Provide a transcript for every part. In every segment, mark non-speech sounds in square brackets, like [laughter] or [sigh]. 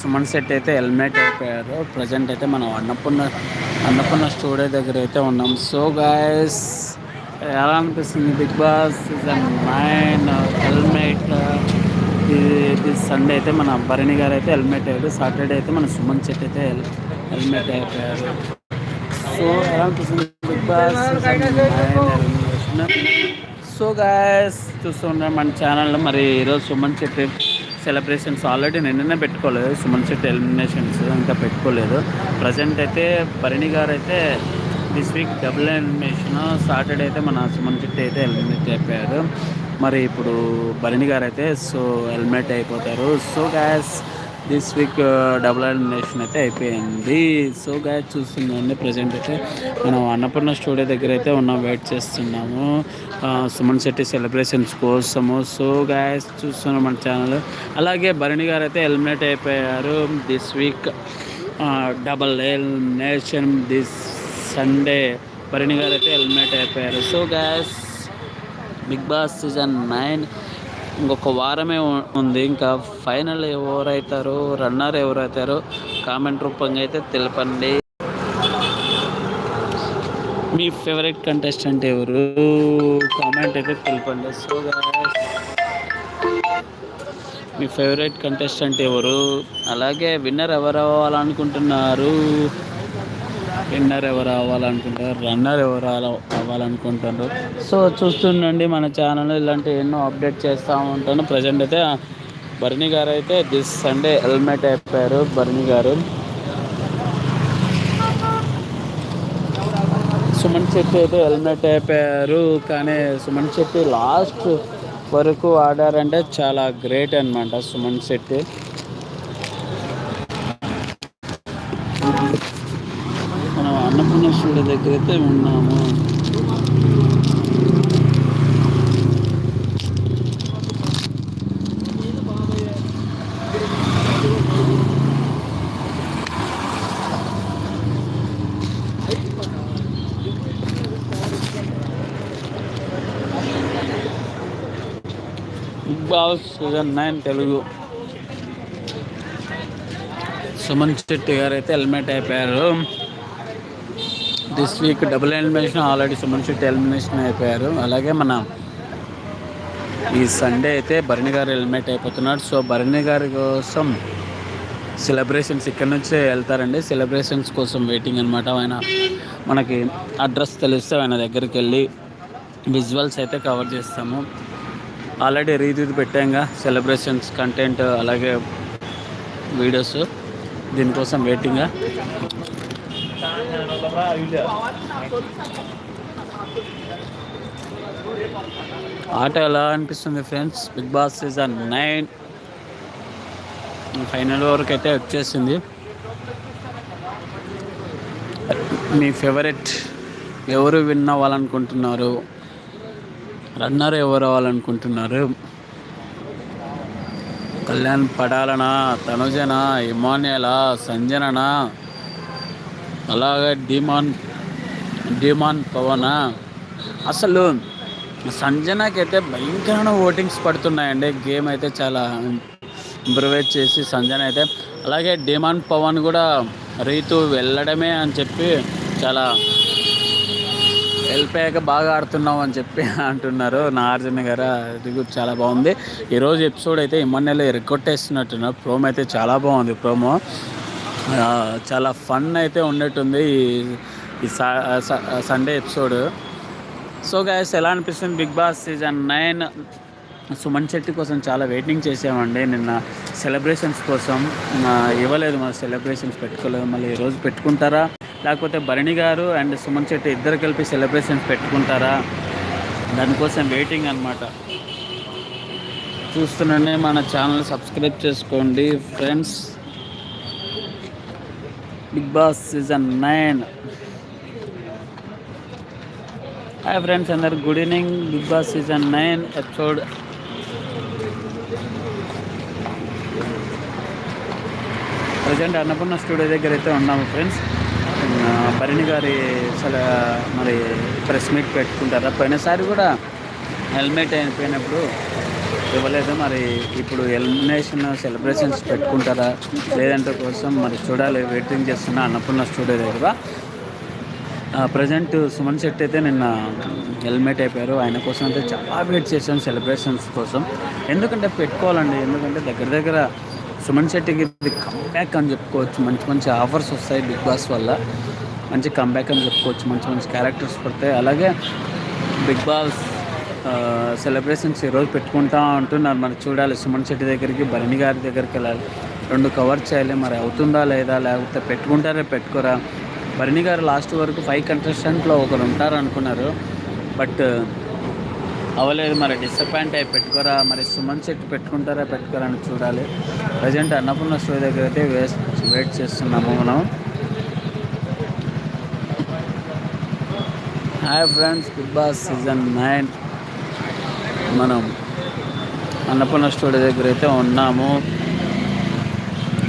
Suman set అయితే helmet అయిపోయారు present అయితే మనం అన్నపూర్ణ అన్నపూర్ణ స్టూడియో దగ్గర అయితే ఉన్నాం. సో గాయస్ ఎలా అనిపిస్తుంది Big Boss season nine? Helmet ఇది సండే అయితే మన భరణి గారు అయితే హెల్మెట్ అయ్యారు సాటర్డే అయితే మన సుమన్ సెట్ అయితే హెల్మెట్ అయిపోయారు సో ఎలా అనిపిస్తుంది బిగ్ బాస్ సో గాయస్ చూస్తున్నాం మన ఛానల్లో. మరి ఈరోజు సుమన్ సెట్ సెలబ్రేషన్స్ ఆల్రెడీ నిన్ననే పెట్టుకోలేదు. సుమన్ శెట్టి ఎలిమినేషన్స్ ఇంకా పెట్టుకోలేదు. ప్రజెంట్ అయితే భరణి గారు అయితే this week double elimination Saturday అయితే మన సుమన్ శెట్టి అయితే ఎలిమినేట్ అయిపోయారు మరి ఇప్పుడు భరణి గారు అయితే సో హెల్మెట్ అయిపోతారు. So guys this week double elimination అయితే అయిపోయింది. సో గాయ చూస్తుందండి ప్రజెంట్ అయితే మనం అన్నపూర్ణ స్టూడియో దగ్గర అయితే ఉన్నాం. వెయిట్ చేస్తున్నాము. Uh, సుమన్ శెట్టి సెలబ్రేషన్స్ కోసము. సో గాయస్ చూస్తున్నాం మన ఛానల్ అలాగే భరణి గారు అయితే ఎలిమినేట్ అయిపోయారు. This week double elimination this Sunday Bharani garu అయితే ఎలిమినేట్ అయిపోయారు. So guys Bigg Boss season nine ఇంకొక వారమే ఉంది. ఇంకా ఫైనల్ ఎవరైతారు రన్నర్ ఎవరైతారో కామెంట్ రూపంగా అయితే తెలపండి. మీ ఫేవరెట్ కంటెస్టెంట్ ఎవరు? కామెంట్ అయితే తెలపండి. సో మీ ఫేవరెట్ కంటెస్టెంట్ ఎవరు? అలాగే విన్నర్ ఎవరు అవ్వాలనుకుంటున్నారు? విన్నర్ ఎవరు అవ్వాలనుకుంటారు? రన్నర్ ఎవరు అవ్వాలనుకుంటారు? సో చూస్తుండండి మన ఛానల్ ఇలాంటి ఎన్నో అప్డేట్ చేస్తూ ఉంటాను. ప్రజెంట్ అయితే బర్ని గారు అయితే దిస్ సండే హెల్మెట్ అయిపోయారు బర్ని గారు. సుమన్ శెట్టి అయితే హెల్మెట్ అయిపోయారు కానీ సుమన్ శెట్టి లాస్ట్ వరకు ఆడారంటే చాలా గ్రేట్ అనమాట సుమన్ శెట్టి. అన్నపూర్ణ దగ్గరైతే దగ్గర అయితే ఉన్నాము సీజన్ నైన్ తెలుగు. సుమన్ శెట్టి గారు అయితే హెల్మెట్ అయిపోయారు. This week double elimination already Suman Shetty elimination అయిపోయారు. అలాగే మన ఈ సండే అయితే భరణి గారు ఎలిమినేట్ అయిపోతున్నాడు సో భరణి గారి కోసం సెలబ్రేషన్స్ ఇక్కడ నుంచే వెళ్తారండి. సెలబ్రేషన్స్ కోసం వెయిటింగ్ అనమాట ఆయన మనకి అడ్రస్ తెలిస్తే ఆయన దగ్గరికి వెళ్ళి విజువల్స్ అయితే కవర్ చేస్తాము. ఆల్రెడీ రీతి పెట్టాంగా సెలబ్రేషన్స్ కంటెంట్ అలాగే వీడియోస్ దీనికోసం వెయిటింగ్గా ఆట ఎలా అనిపిస్తుంది friends? Bigg Boss season nine. Final వరకు అయితే వచ్చేసింది. మీ ఫేవరెట్ ఎవరు విన్ అవ్వాలనుకుంటున్నారు? రన్నర్ ఎవరు అవ్వాలనుకుంటున్నారు? కళ్యాణ్ పడాలనా తనుజనా ఇమాన్యలా సంజననా? అలాగే డిమాన్ డిమాన్ పవన్? అసలు సంజనాకైతే భయంకరమైన ఓటింగ్స్ పడుతున్నాయండి. గేమ్ అయితే చాలా ఇంప్రూవైజ్ చేసి సంజన అయితే అలాగే డిమాన్ పవన్ కూడా రీతు వెళ్ళడమే అని చెప్పి చాలా వెళ్ళిపోయాక బాగా ఆడుతున్నాం అని చెప్పి అంటున్నారు. నాగార్జున గారు అది కూడా చాలా బాగుంది. ఈరోజు ఎపిసోడ్ అయితే ఇమ్మన్నెలు ఎరగొట్టేస్తున్నట్టున్నారు. ప్రోమో అయితే చాలా బాగుంది. ప్రోమో చాలా ఫన్ అయితే ఉండేట్టుంది ఈ సండే ఎపిసోడ్ సో గాయస్ ఎలా అనిపిస్తుంది Bigg Boss season nine Suman Shetty కోసం చాలా వెయిటింగ్ చేసామండి. నిన్న సెలబ్రేషన్స్ కోసం. ఇవ్వలేదు మన సెలబ్రేషన్స్ పెట్టుకోలేదు. మళ్ళీ ఈరోజు పెట్టుకుంటారా? లేకపోతే భరణి గారు అండ్ సుమన్ శెట్టి ఇద్దరు కలిపి సెలబ్రేషన్స్ పెట్టుకుంటారా? దానికోసం వెయిటింగ్ అనమాట చూస్తున్నానే మన ఛానల్ సబ్స్క్రైబ్ చేసుకోండి friends Bigg Boss season nine hi friends అందరు good evening Bigg Boss season nine episode present Annapurna studio దగ్గర అయితే ఉన్నాము ఫ్రెండ్స్ పరిణి గారి అసలు మరి ప్రెస్ మీట్ పెట్టుకుంటారా? పోయినసారి కూడా హెల్మెట్ అయిపోయినప్పుడు ఇవ్వలేదు మరి? ఇప్పుడు ఎలిమినేషన్ సెలబ్రేషన్స్ పెట్టుకుంటారా? లేదంటే కోసం మరి చూడాలి వెయిటింగ్ చేస్తున్న అన్నపూర్ణ స్టూడియో దగ్గర. ప్రజెంట్ సుమన్ శెట్టి అయితే నిన్న హెల్మెట్ అయిపోయారు. ఆయన కోసం అయితే చాలా వెయిట్ చేశాను సెలబ్రేషన్స్ కోసం. ఎందుకంటే పెట్టుకోవాలండి. ఎందుకంటే దగ్గర దగ్గర సుమన్ శెట్టికి ఇది కంబ్యాక్ అని చెప్పుకోవచ్చు. మంచి మంచి ఆఫర్స్ వస్తాయి బిగ్ బాస్ వల్ల. మంచి కంబ్యాక్ అని చెప్పుకోవచ్చు. మంచి మంచి క్యారెక్టర్స్ పడతాయి. అలాగే బిగ్ బాస్ సెలబ్రేషన్స్ ఈరోజు పెట్టుకుంటా అంటున్నారు. మరి చూడాలి సుమన్ శెట్టి దగ్గరికి భరణి గారి దగ్గరికి వెళ్ళాలి. రెండు కవర్ చేయాలి. మరి అవుతుందా లేదా? లేకపోతే పెట్టుకుంటారా పెట్టుకోరా? భరణి గారు లాస్ట్ వరకు ఫైవ్ కంటెస్టెంట్లో ఒకరు ఉంటారు అనుకున్నారు. బట్ అవ్వలేదు మరి డిసప్పాయింట్ అయి పెట్టుకోరా? మరి సుమన్ శెట్టి పెట్టుకుంటారా పెట్టుకోరా అని చూడాలి. ప్రజెంట్ అన్నపూర్ణ స్టోరీ దగ్గర అయితే వెయిట్ చేస్తున్నాము మనం. Hi friends Bigg Boss season nine మనం అన్నపూర్ణ స్టూడియో దగ్గర అయితే ఉన్నాము.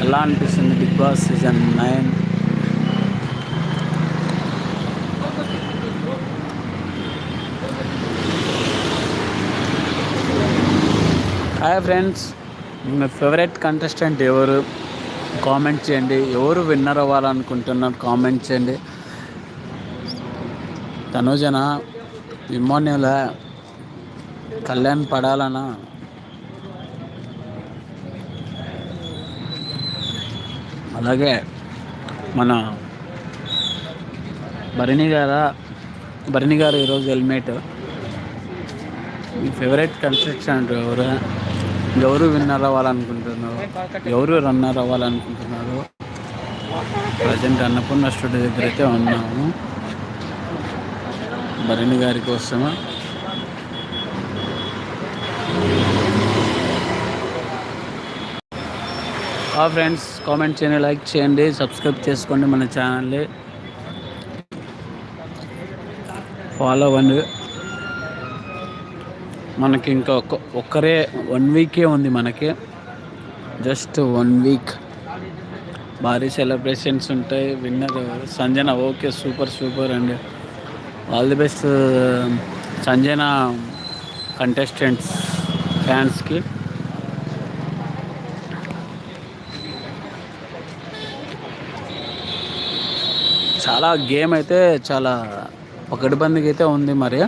ఎలా అనిపిస్తుంది Bigg Boss season nine? Hi friends మీ ఫేవరెట్ కంటెస్టెంట్ ఎవరు? కామెంట్ చేయండి. ఎవరు విన్నర్ అవ్వాలనుకుంటున్నారు? కామెంట్ చేయండి. తనుజన ఇమ్మోన్యుల కళ్యాణ్ పడాలనా? అలాగే మన భరణి గారా భరణి గారు ఈరోజు హెల్మెట్. మీ ఫేవరెట్ కన్స్ట్రక్షన్ ఎవరు ఎవరు విన్నర్ అవ్వాలనుకుంటున్నారు? ఎవరు రన్నర్ అవ్వాలనుకుంటున్నారు? ప్రజెంట్ అన్నపూర్ణ స్టూడియో దగ్గర అయితే ఉన్నాము. భరణి గారి కోసము? ఆ ఫ్రెండ్స్ కామెంట్ చేయండి లైక్ చేయండి సబ్స్క్రైబ్ చేసుకోండి మన ఛానల్ని. ఫాలో అవ్వండి. మనకి ఇంకా ఒక్క ఒక్కరే వన్ వీకే ఉంది మనకి. జస్ట్ వన్ వీక్ భారీ సెలబ్రేషన్స్ ఉంటాయి. Winner Sanjana okay super super అండి. All the best Sanjana contestants ఫ్యాన్స్కి చాలా గేమ్ అయితే చాలా ఒకటి బందికి అయితే ఉంది మరి.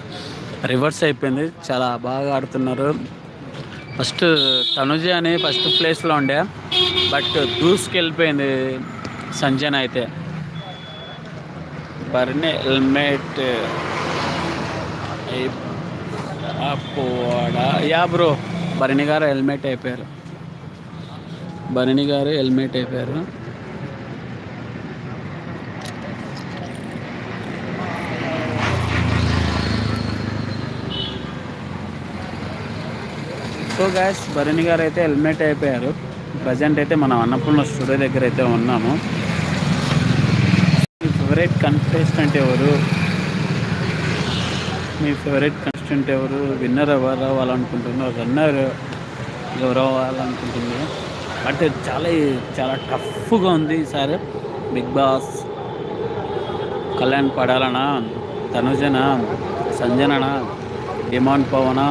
రివర్స్ అయిపోయింది. చాలా బాగా ఆడుతున్నారు. ఫస్ట్ తనుజ అని ఫస్ట్ ప్లేస్లో ఉండే. బట్ దూసుకెళ్ళిపోయింది సంజన అయితే. Bharani helmet. Yeah bro. Bharani garu helmet అయిపోయారు. భరణి గారు హెల్మెట్ అయిపోయారు. సో గ్యాస్ భరణి గారు అయితే హెల్మెట్ అయిపోయారు. ప్రజెంట్ అయితే మనం అన్నపూర్ణ స్టూడియో దగ్గర అయితే ఉన్నాము. మీ ఫేవరెట్ కంటెస్టెంట్ ఎవరు? మీ ఫేవరెట్ కంటెస్టెంట్ ఎవరు? విన్నర్ ఎవరు అవ్వాలనుకుంటున్నారు? రన్నర్ ఎవరు అవ్వాలనుకుంటున్నారు? అంటే చాలా చాలా టఫ్గా ఉంది ఈసారి బిగ్ బాస్ కళ్యాణ్ పడాలనా? తనుజనా? సంజననా? Demand పవనా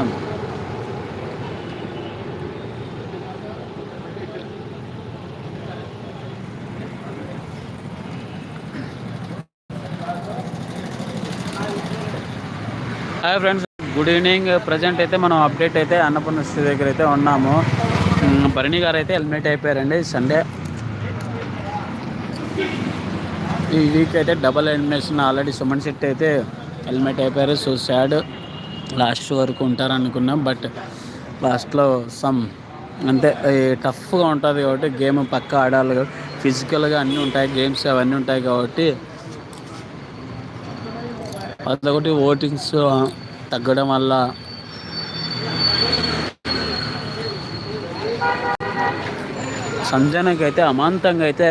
hi friends good evening present అయితే మనం అప్డేట్ అయితే అన్నపూర్ణ స్థితి దగ్గర అయితే ఉన్నాము. భరణి గారు అయితే హెల్మెట్ అయిపోయారండి. సండే ఈ వీక్ అయితే double elimination already Suman Shetty అయితే హెల్మెట్ అయిపోయారు. సో సాడ్ లాస్ట్ వరకు ఉంటారు అనుకున్నాం. బట్ లాస్ట్లో సమ్ అంతే టఫ్గా ఉంటుంది కాబట్టి గేమ్ పక్క ఆడాలి. ఫిజికల్గా అన్నీ ఉంటాయి. గేమ్స్ అవన్నీ ఉంటాయి కాబట్టి అదొకటి ఓటింగ్స్ తగ్గడం వల్ల. సంజనకి అయితే అమాంతంగా అయితే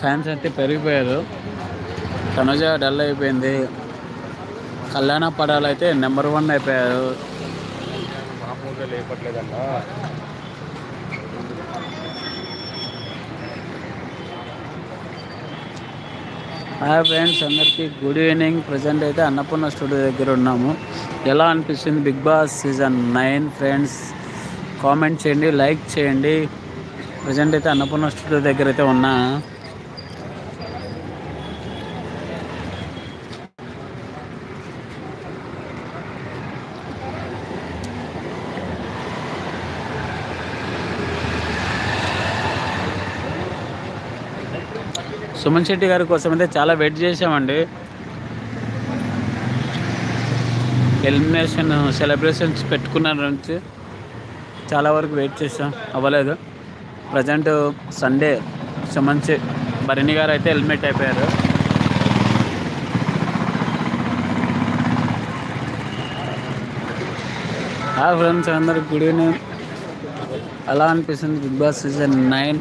ఫ్యాన్స్ అయితే పెరిగిపోయారు. తనుజ డల్ అయిపోయింది. కళ్యాణ పడాలైతే నెంబర్ వన్ అయిపోయారు. హాయ్ ఫ్రెండ్స్ అందరికీ గుడ్ ఈవినింగ్ ప్రజెంట్ అయితే అన్నపూర్ణ స్టూడియో దగ్గర ఉన్నాము. ఎలా అనిపిస్తుంది Bigg Boss season nine friends comment చేయండి లైక్ చేయండి. ప్రజెంట్ అయితే అన్నపూర్ణ స్టూడియో దగ్గర అయితే ఉన్నా. సుమన్ శెట్టి గారి కోసం అయితే చాలా వెయిట్ చేసామండి ఎలిమినేషన్ సెలబ్రేషన్స్ పెట్టుకున్నారు నుంచి చాలా వరకు వెయిట్ చేసాం అవ్వలేదు. ప్రజెంట్ సండే సుమన్ భరణి గారు అయితే హెల్మెట్ అయిపోయారు. ఆ ఫ్రెండ్స్ అందరికి గుడ్ ఈవినింగ్. అలా అనిపిస్తుంది Bigg Boss season nine?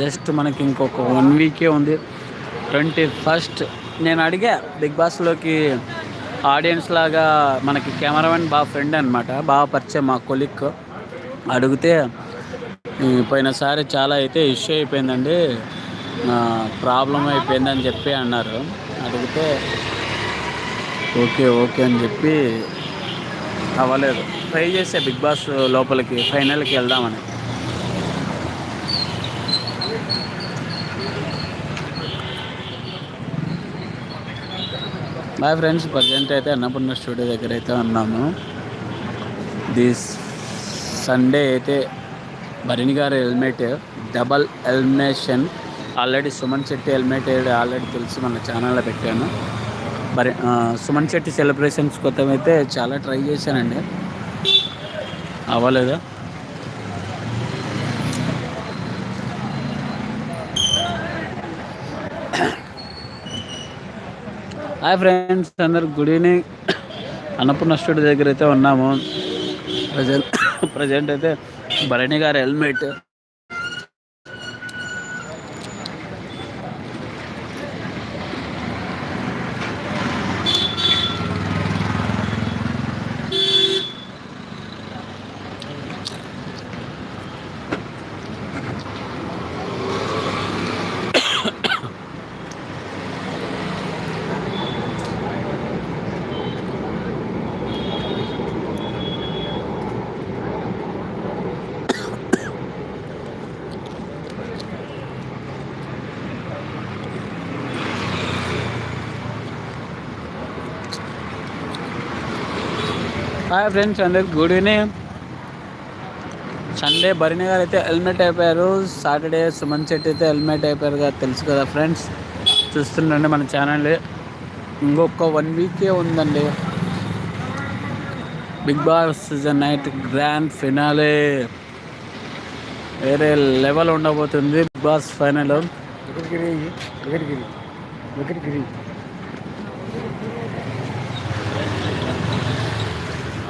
Just మనకి ఇంకొక వన్ వీకే ఉంది. ట్వంటీ ఫస్ట్ నేను అడిగా బిగ్ బాస్లోకి ఆడియన్స్ లాగా మనకి కెమెరామెన్ బాగా ఫ్రెండ్ అనమాట బాగా పరిచయం మా కొలిక్ అడిగితే పోయినసారి చాలా అయితే ఇష్యూ అయిపోయిందండి. ప్రాబ్లం అయిపోయిందని చెప్పి అన్నారు. అడిగితే ఓకే ఓకే అని చెప్పి అవ్వలేదు. ట్రై చేసే బిగ్ బాస్ లోపలికి ఫైనల్కి వెళ్దామని. బాయ్ ఫ్రెండ్స్ ప్రజెంట్ అయితే అన్నపూర్ణ స్టూడియో దగ్గర అయితే ఉన్నాము. దిస్ సండే అయితే భరణి గారి helmet double elimination already Suman Shetty helmet already తెలిసి మన ఛానల్లో పెట్టాను. మరి సుమన్ శెట్టి సెలబ్రేషన్స్ కోసం అయితే చాలా ట్రై చేశానండి. అవ్వలేదు? హాయ్ ఫ్రెండ్స్ అందరు గుడ్ ఈవినింగ్. అన్నపూర్ణ స్టూడియో దగ్గర అయితే ఉన్నాము. ప్రజెంట్ [coughs] ప్రజెంట్ అయితే భరణి గారి హెల్మెట్. హాయ్ ఫ్రెండ్స్ అందరికి good evening Sunday Bharani garu అయితే హెల్మెట్ అయిపోయారు. సాటర్డే సుమన్ శెట్టి అయితే హెల్మెట్ అయిపోయారు కదా తెలుసు కదా ఫ్రెండ్స్ చూస్తుండండి మన ఛానల్ ఇంకొక వన్ వీకే ఉందండి. Bigg Boss season nine grand finale వేరే లెవెల్ ఉండబోతుంది. Bigg Boss final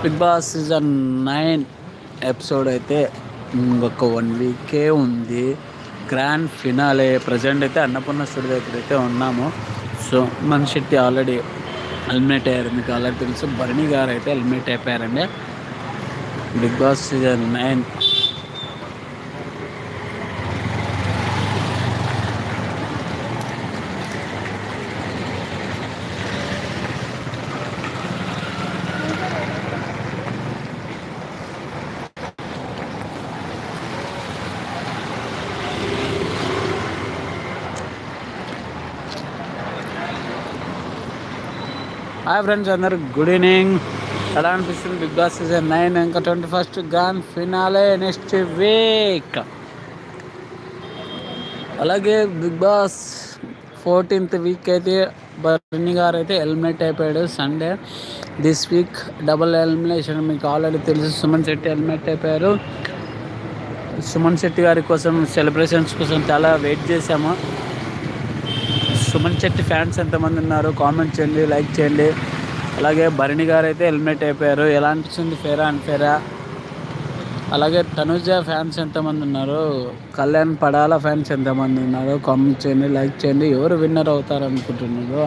Bigg Boss season nine episode అయితే ఇంకొక వన్ వీకే ఉంది. గ్రాండ్ ఫినాలే ప్రజెంట్ అయితే అన్నపూర్ణ స్టూడియో దగ్గర అయితే ఉన్నాము. సో మన శెట్టి ఆల్రెడీ హెల్మెట్ అయ్యారు మీకు ఆల్రెడీ తెలుసు. భరణి గారు అయితే helmet అయిపోయారండి Bigg Boss season nine hi friends అందరు గుడ్ ఈవినింగ్ ఎలా అనిపిస్తుంది? బిగ్ బాస్ సీజన్ నైన్ ఇంకా twenty first grand finale next week అలాగే బిగ్ బాస్ ఫోర్టీన్త్ వీక్ అయితే బర్ని గారు అయితే హెల్మెట్ అయిపోయాడు Sunday this week double elimination మీకు ఆల్రెడీ తెలుసు. సుమన్ శెట్టి హెల్మెట్ అయిపోయారు. సుమన్ శెట్టి గారి కోసం సెలబ్రేషన్స్ కోసం చాలా వెయిట్ చేశాము. సుమన్ శెట్టి ఫ్యాన్స్ ఎంతమంది ఉన్నారు? కామెంట్ చేయండి లైక్ చేయండి. అలాగే భరణి గారు అయితే హెల్మెట్ అయిపోయారు. ఎలా అనిపిస్తుంది? ఫేరా అండ్ అలాగే తనుజ ఫ్యాన్స్ ఎంతమంది ఉన్నారు? కళ్యాణ్ పడాల ఫ్యాన్స్ ఎంతమంది ఉన్నారు? కామెంట్ చేయండి లైక్ చేయండి. ఎవరు విన్నర్ అవుతారు అనుకుంటున్నారు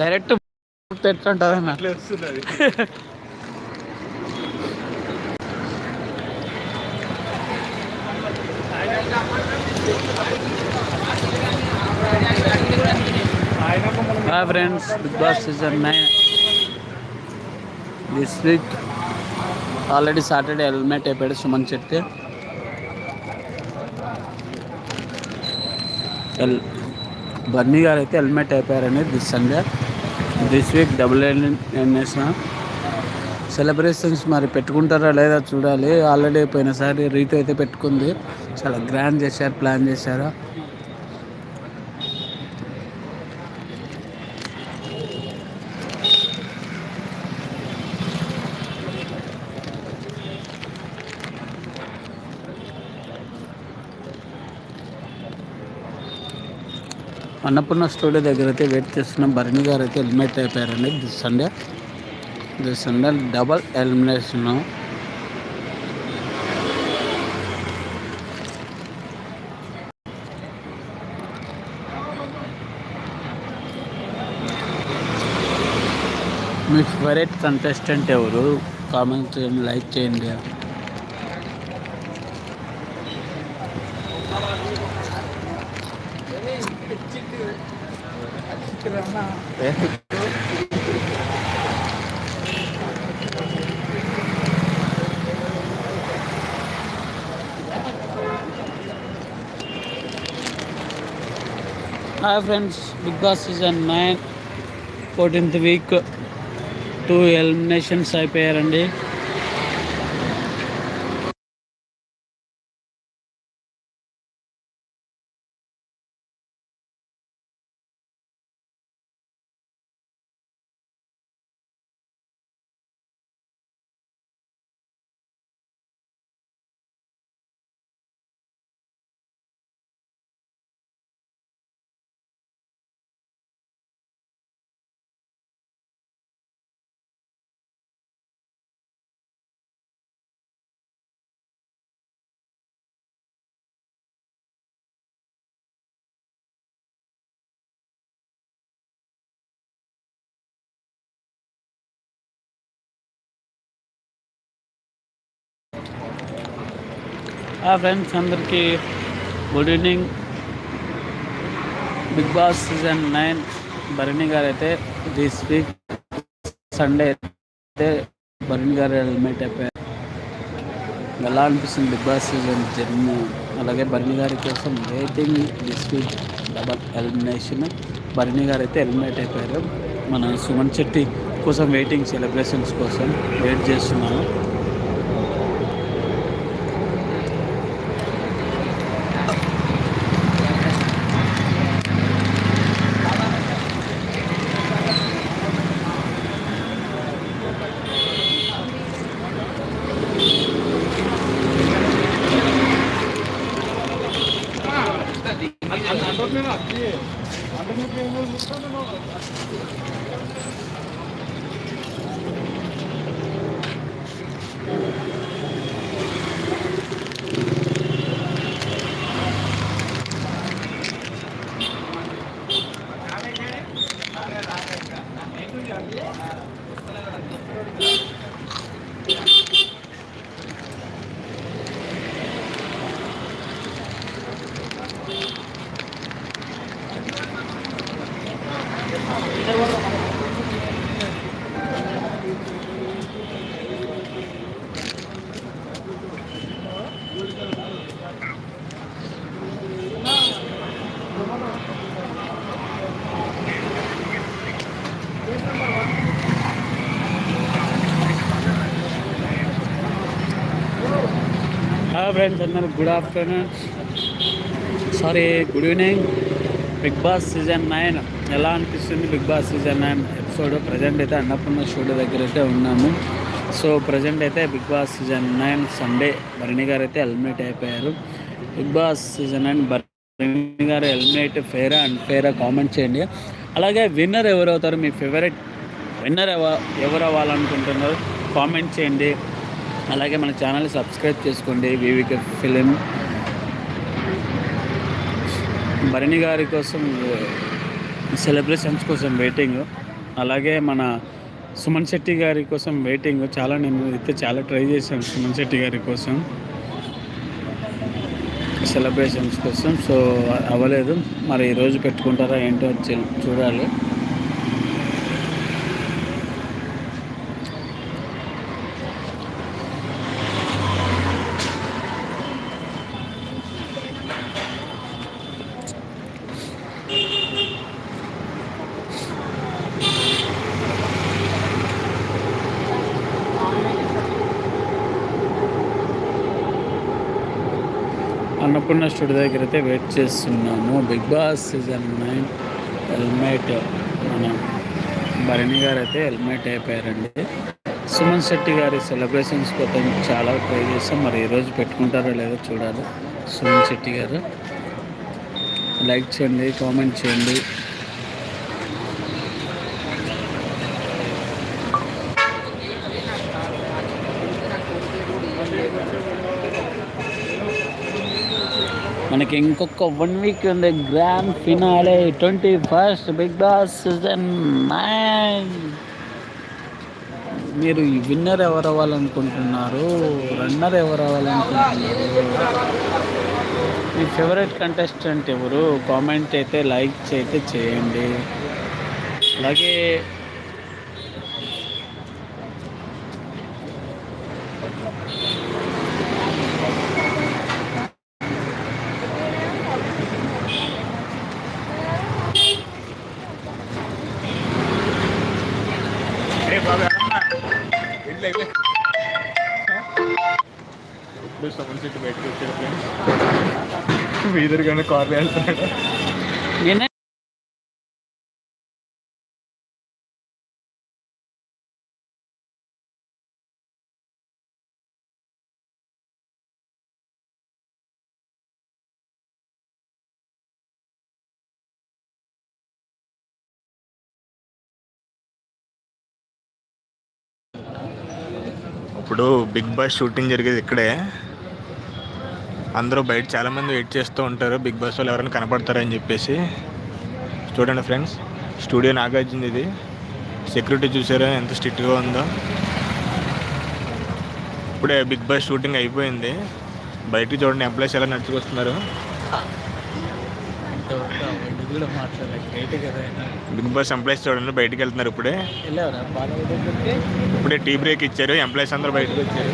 డైరెక్ట్ ఎట్లుంటుంది అన్న hi friends Bigg Boss season nine this week already Saturday helmet అయిపోయాడు సుమన్ చెట్టి ఎల్ బన్నీ గారు అయితే helmet అయిపోయారని this Sunday this week double NS celebrations మరి పెట్టుకుంటారా లేదా చూడాలి. ఆల్రెడీ పోయినసారి రీతు అయితే పెట్టుకుంది. చాలా గ్రాండ్ చేశారు ప్లాన్ చేశారు. అన్నపూర్ణ స్టూడియో దగ్గర అయితే వెయిట్ చేస్తున్న. భరణి గారు అయితే helmet అయిపోయారండి. This Sunday. This Sunday double elimination. Me favourite contestant ఎవరు? కామెంట్ చేయండి లైక్ చేయండి. Hi friends Bigg Boss season nine fourteenth week two eliminations అయిపోయారండి ఆ ఫ్రెండ్స్ అందరికీ good evening Bigg Boss season nine Bharani garu అయితే this week Sunday అయితే భరణి గారు helmet అయిపోయారు ఎలా అనిపిస్తుంది బిగ్ బాస్ సీజన్ జర్నీ? అలాగే భరణి గారి కోసం waiting this week double elimination Bharani garu అయితే హెల్మెట్ అయిపోయారు. మన సుమన్ శెట్టి కోసం వెయిటింగ్ సెలబ్రేషన్స్ కోసం వెయిట్ చేస్తున్నాము. ఫ్రెండ్స్ అందరూ good afternoon sorry good evening Bigg Boss season nine ఎలా అనిపిస్తుంది Bigg Boss season nine episode present అయితే అన్నపూర్ణ స్టూడియో దగ్గర అయితే ఉన్నాము. సో ప్రజెంట్ అయితే Bigg Boss season nine Sunday Bharani garu అయితే హెల్మెట్ అయిపోయారు. Bigg Boss season nine Bharani garu helmet ఫేరా and ఫేరా comment చేయండి. అలాగే విన్నర్ ఎవరు అవుతారు? మీ ఫేవరెట్ విన్నర్ ఎవ ఎవరు అవ్వాలనుకుంటున్నారు? కామెంట్ చేయండి. అలాగే మన ఛానల్ సబ్స్క్రైబ్ చేసుకోండి. వివిక ఫిలిం. భరణి గారి కోసం సెలబ్రేషన్స్ కోసం వెయిటింగ్ అలాగే మన సుమన్ శెట్టి గారి కోసం వెయిటింగ్ చాలా నేను అయితే చాలా ట్రై చేశాను సుమన్ శెట్టి గారి కోసం. సెలబ్రేషన్స్ కోసం. సో అవ్వలేదు. మరి ఈరోజు పెట్టుకుంటారా ఏంటో చూడాలి. అన్నపూర్ణ స్టూడియో దగ్గర అయితే వెయిట్ చేస్తున్నాము Bigg Boss season nine helmet మన భరణి గారు అయితే హెల్మెట్ అయిపోయారండి. సుమన్ శెట్టి గారి సెలబ్రేషన్స్ కోసం చాలా ట్రై చేస్తాం మరి ఈరోజు పెట్టుకుంటారో లేదో చూడాలి. సుమన్ శెట్టి గారు. లైక్ చేయండి కామెంట్ చేయండి. మనకి ఇంకొక వన్ వీక్ ఉంది grand finale twenty first Bigg Boss season nine మీరు ఈ విన్నర్ ఎవరు అవ్వాలనుకుంటున్నారు? రన్నర్ ఎవరు అవ్వాలనుకుంటున్నారు? మీ ఫేవరెట్ కంటెస్టెంట్ ఎవరు? కామెంట్ అయితే లైక్ అయితే చేయండి. అలాగే ఎదురుగానే కార్లు వెళ్తున్నాడు. నేనే ఇప్పుడు బిగ్ బాస్ షూటింగ్ జరిగేది ఇక్కడే. అందరూ బయట చాలామంది వెయిట్ చేస్తూ ఉంటారు. బిగ్ బాస్ వాళ్ళు ఎవరైనా కనపడతారని చెప్పేసి. చూడండి ఫ్రెండ్స్ స్టూడియో నాగార్జున ఇది. సెక్యూరిటీ చూసారా? ఎంత స్ట్రిక్ట్గా ఉందో. ఇప్పుడే బిగ్ బాస్ షూటింగ్ అయిపోయింది. బయటికి చూడండి ఎంప్లాయీస్ ఎలా నడుచుకొస్తున్నారు. బిగ్ బాస్ ఎంప్లాయీస్ చూడండి బయటికి వెళ్తున్నారు ఇప్పుడే. ఇప్పుడే టీ బ్రేక్ ఇచ్చారు. ఎంప్లాయీస్ అందరూ బయటకు వచ్చారు.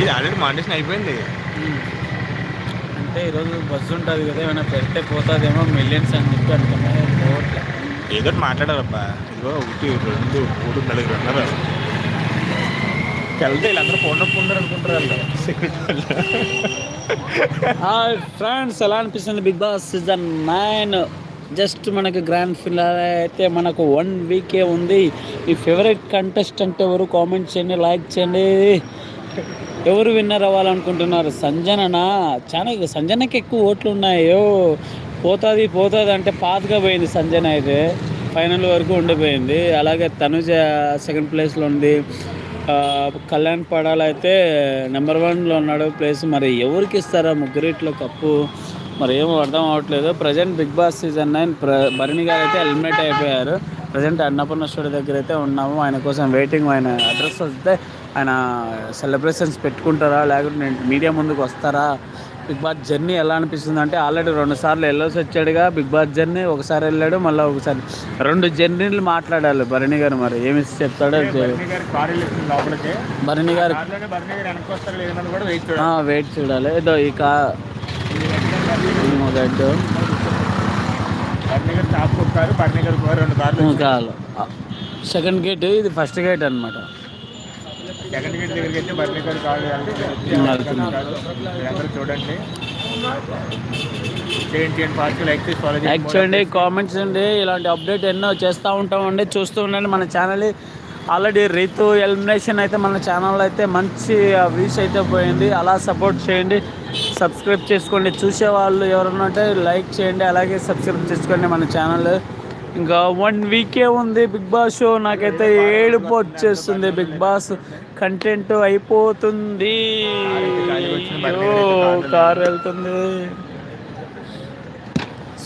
ఇది ఆల్రెడీ మాండేషన్ అయిపోయింది. అంటే ఈరోజు బస్సు ఉంటుంది కదా ఏమైనా పెడితే పోతుందేమో మిలియన్స్ అని చెప్పి అనుకున్నా ఏదో ఒకటి. మాట్లాడాలబ్బా. ఇదిగో ఒకటి రెండు మూడు నలుగురు అన్నారు వెళ్తే వీళ్ళందరూ ఫోన్ ఉండరు అనుకుంటారు వాళ్ళు సెక్యూరిటీ వాళ్ళు ఫ్రెండ్స్ ఎలా అనిపిస్తుంది? Bigg Boss season nine. Just మనకి గ్రాండ్ ఫినాల్ అయితే మనకు వన్ వీకే ఉంది. మీ ఫేవరెట్ కంటెస్టెంట్ ఎవరు కామెంట్ చేయండి లైక్ చేయండి. ఎవరు విన్నర్ అవ్వాలనుకుంటున్నారు? సంజననా? చాలా సంజనకి ఎక్కువ ఓట్లు ఉన్నాయో. పోతుంది పోతుంది అంటే పాతగా పోయింది సంజన అయితే. ఫైనల్ వరకు ఉండిపోయింది. అలాగే తనుజ సెకండ్ ప్లేస్లో ఉంది. కళ్యాణ్ పడాల్ అయితే నెంబర్ వన్లో ఉన్నాడు. ప్లేస్ మరి ఎవరికి ఇస్తారా? ముగ్గురిట్లో కప్పు. మరి ఏమో అర్థం అవ్వట్లేదు. Present Bigg Boss season nine ప్ర భరణి గారు అయితే ఎలిమినేట్ అయిపోయారు. ప్రజెంట్ అన్నపూర్ణ స్టూడియో దగ్గర అయితే ఉన్నాము. ఆయన కోసం వెయిటింగ్ ఆయన అడ్రస్ వస్తే ఆయన సెలబ్రేషన్స్ పెట్టుకుంటారా? లేకుంటే మీడియా ముందుకు వస్తారా? బిగ్ బాస్ జర్నీ ఎలా అనిపిస్తుంది అంటే ఆల్రెడీ రెండు సార్లు వెళ్ళొసి వచ్చాడుగా బిగ్ బాస్ జర్నీ ఒకసారి వెళ్ళాడు మళ్ళీ ఒకసారి రెండు జర్నీలు మాట్లాడాలి భరణి గారు మరి. ఏమి చెప్తాడో భరణి గారు వెయిట్ చూడాలి. ఏదో ఈ కా సెకండ్ గేట్ ఇది ఫస్ట్ గేట్ అనమాట సెకండ్ గేట్ దగ్గరికి వెళ్తున్నారు. అందరూ చూడండి. చేయండి కామెంట్స్ చేయండి. ఇలాంటి అప్డేట్ ఎన్నో చేస్తూ ఉంటామండి. చూస్తూ ఉండండి మన ఛానల్ ఆల్రెడీ రీతు ఎలిమినేషన్ అయితే మన ఛానల్లో అయితే మంచి వ్యూస్ అయితే పోయింది. అలా సపోర్ట్ చేయండి. సబ్స్క్రైబ్ చేసుకోండి. చూసే వాళ్ళు ఎవరన్నా ఉంటే లైక్ చేయండి. అలాగే సబ్స్క్రైబ్ చేసుకోండి మన ఛానల్ ఇంకా వన్ వీకే ఉంది బిగ్ బాస్ షో నాకైతే ఏడుపు వచ్చేస్తుంది. బిగ్ బాస్ కంటెంట్ అయిపోతుంది. కారు వెళ్తుంది.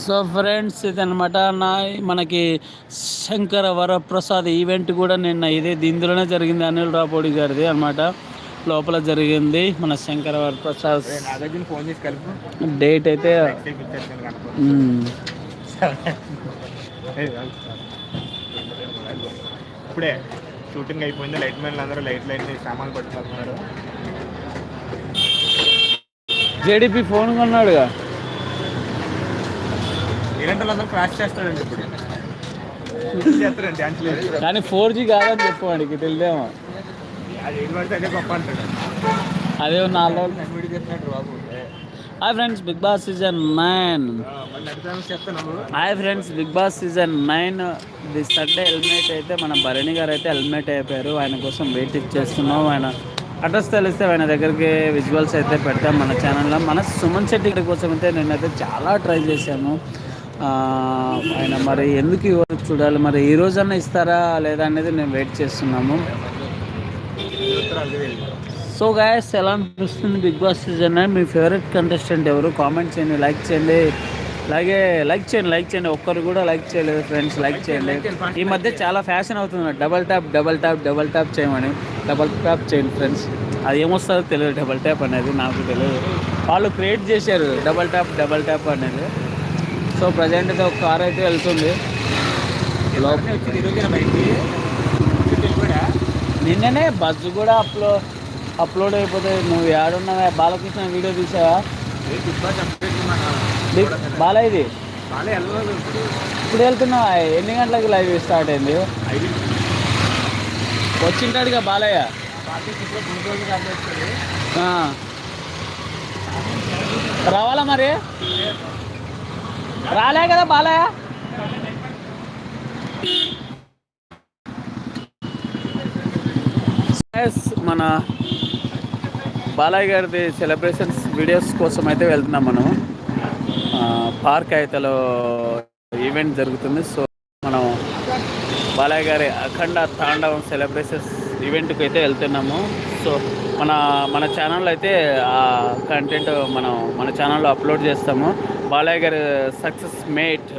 సో ఫ్రెండ్స్ ఇదనమాట నా మనకి శంకర వరప్రసాద్ ఈవెంట్ కూడా నిన్న ఇదే ఇందులోనే జరిగింది అనిల్ రాపూడి గారిది అనమాట లోపల జరిగింది మన శంకర వరప్రసాద్ డేట్ అయితే. ఇప్పుడే షూటింగ్ అయిపోయింది లైట్ మ్యాన్లు అందరూ లైట్ లైట్ సామాన్లు పట్టుకుంటున్నారు జేడీపీ ఫోన్ కొన్నాడుగా. ఇలాంటి వాళ్ళందరూ క్రాష్ చేస్తాడండి ఇప్పుడు. కానీ ఫోర్ జీ కాదని చెప్పు వాడికి తెలిదేమో. అది నాలుగు రోజులు. బాబు. Hi friends Bigg Boss season nine hi friends Bigg Boss season nine the Sunday helmet అయితే మన భరణి గారు అయితే హెల్మెట్ అయిపోయారు ఆయన కోసం వెయిట్ చేస్తున్నాం. ఆయన అడ్రస్ తెలిస్తే ఆయన దగ్గరికి విజువల్స్ అయితే పెడతాం మన ఛానల్లో మన సుమన్ శెట్టి గారి కోసం అయితే నేనైతే చాలా ట్రై చేశాను. ఆయన మరి ఎందుకు ఇవ్వరు చూడాలి. మరి ఈ రోజన్నా ఇస్తారా లేదా అనేది నేను వెయిట్ చేస్తున్నాము. సో గాయస్ ఎలా అనిపిస్తుంది బిగ్ బాస్ సీజన్ మీ ఫేవరెట్ కంటెస్టెంట్ ఎవరు? కామెంట్ చేయండి లైక్ చేయండి. అలాగే లైక్ చేయండి లైక్ చేయండి. ఒక్కరు కూడా లైక్ చేయలేదు ఫ్రెండ్స్ లైక్ చేయండి. ఈ మధ్య చాలా ఫ్యాషన్ అవుతుంది. Double tap double tap double tap చేయమని. డబల్ ట్యాప్ చేయండి ఫ్రెండ్స్ అది ఏమొస్తుందో తెలియదు డబల్ ట్యాప్ అనేది నాకు తెలియదు. వాళ్ళు క్రియేట్ చేశారు డబల్ ట్యాప్ డబల్ ట్యాప్ అనేది. సో ప్రజెంట్ అయితే ఒక కార్ అయితే వెళ్తుంది. నిన్ననే బస్సు కూడా అప్లోడ్ అప్లోడ్ అయిపోతుంది నువ్వు ఏడున్నావా బాలకృష్ణ వీడియో తీసావా బాగా వెళ్ళలేదు ఇప్పుడు వెళ్తున్నావా? ఎన్ని గంటలకు లైవ్ స్టార్ట్ అయింది? వచ్చింటాడుగా బాలయ్య. రావాలా మరి? రాలే కదా బాలయ్య? మన బాలయ్య గారిది సెలబ్రేషన్స్ వీడియోస్ కోసం అయితే వెళ్తున్నాం మనం. పార్క్ అయితేలో ఈవెంట్ జరుగుతుంది. సో మనం బాలయ్య గారి అఖండ తాండవం సెలబ్రేషన్స్ ఈవెంట్కి అయితే వెళ్తున్నాము. సో మన మన ఛానల్లో అయితే ఆ కంటెంట్ మనం మన ఛానల్లో అప్లోడ్ చేస్తాము. బాలయ్య గారి సక్సెస్ మేట్